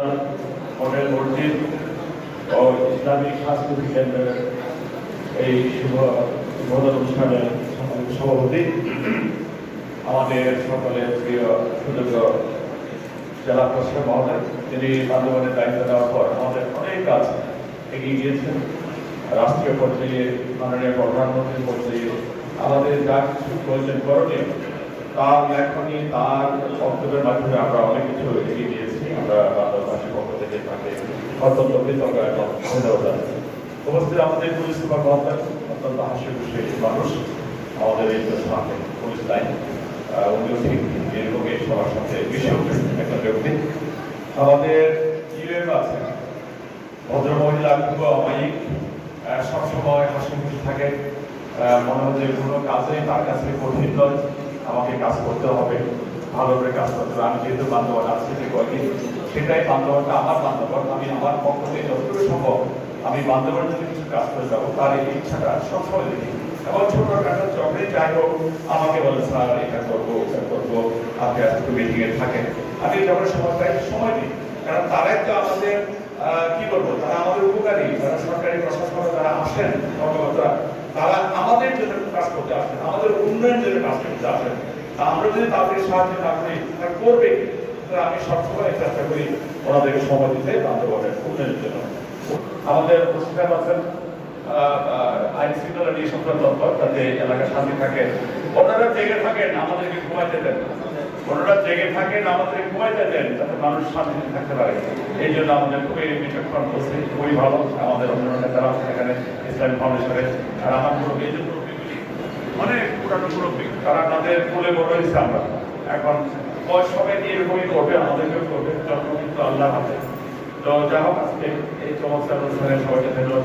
Model মসজিদ ও Islamic সাংস্কৃতিক কেন্দ্রের এই শুভ উদ্বোধন অনুষ্ঠানের সভাপতি। আমাদের সকলের প্রিয় সুযোগ্য জেলা প্রশাসক মহোদয়, তিনি বান্ধবনের দায়িত্ব দেওয়ার পর আমাদের অনেক কাজ এগিয়ে গিয়েছেন। রাষ্ট্রীয় পর্যায়ে, মাননীয় প্রধানমন্ত্রীর পর্যায়ে আমাদের যা কিছু প্রয়োজন করণীয়, তার লেখনী, তার বক্তব্যের মাধ্যমে আমরা অনেক কিছু এগিয়ে দিয়েছি আমরা অত্যন্ত কৃতজ্ঞ এবং ধন্যবাদ উপস্থিত আমাদের পুলিশ সুপার মহোদয় অত্যন্ত হাস্য খুশি মানুষ আমাদের এই যে সামনে পুলিশ লাইন উনিও ঠিক এরকমই সবার সাথে উঠেন একটা ব্যক্তি আমাদের ইউএম আছে ভদ্রমহিলা খুব অমায়িক সবসময় হাসি খুশি থাকে মনে হচ্ছে কোনো কাজে তার কাছে কঠিন নয়। আমাকে কাজ করতে হবে। ভালো করে কাজ করতে হবে। আমি যেহেতু বান্ধবন আছি যে কয়দিন সেটাই বান্ধবনটা আমার বান্ধবন আমি আমার পক্ষ থেকে যতটুকু সম্ভব আমি বান্ধবনের জন্য কিছু কাজ করে যাব, তার এই ইচ্ছাটা সবসময় দেখি। এবং ছোটখাটো যখনই যাই হোক, আমাকে বলে, স্যার, এটা করব, ওটা করব, আপনি আজকে মিটিং এ থাকেন। আমি যখন সময় পাই সময় দিই, কারণ তারাই তো আমাদের কি বলব, তারা আমাদের উপকারী, যারা সরকারি প্রশাসনে যারা আসেন, কর্মকর্তারা, তারা আমাদের জন্য কাজ করতে আসেন, আমাদের উন্নয়নের জন্য কাজ করতে আসেন। আমরা যদি তাদের সাহায্য না করি, তারা করবে আমি সবসময় চেষ্টা করি ওনাদেরকে সময় দিতে বান্ধবনের উন্নয়নের জন্য। আমাদের উপস্থিত আছেন আইন শৃঙ্খলা নিয়ে সংক্রান্ত দপ্তর যাতে এলাকা শান্তি থাকে ওনারা জেগে থাকেন, আমাদেরকে ঘুমাইতে দেন। ওনারা জেগে থাকেন আমাদের ঘুমাইতে দেন, যাতে মানুষ শান্তিতে থাকতে পারে। এই জন্য আমাদের খুবই বিচক্ষণ উপস্থিত খুবই ভালো আমাদের অন্যান্য নেতারা আছেন এখানে ইসলামী ফাউন্ডেশনের আর আমার মুরব্বী এই যে মুরব্বীগুলি অনেক পুরানো মুরব্বী, তারা তাদের কোলে বড় হয়েছে আমরা। এখন বয়স সবাই এরকমই করবে আমাদেরকেও করবে জন্ম কিন্তু আল্লাহ হাতে। তো যা হোক, আজকে এই চমৎকার অনুষ্ঠানে সবাইকে ধন্যবাদ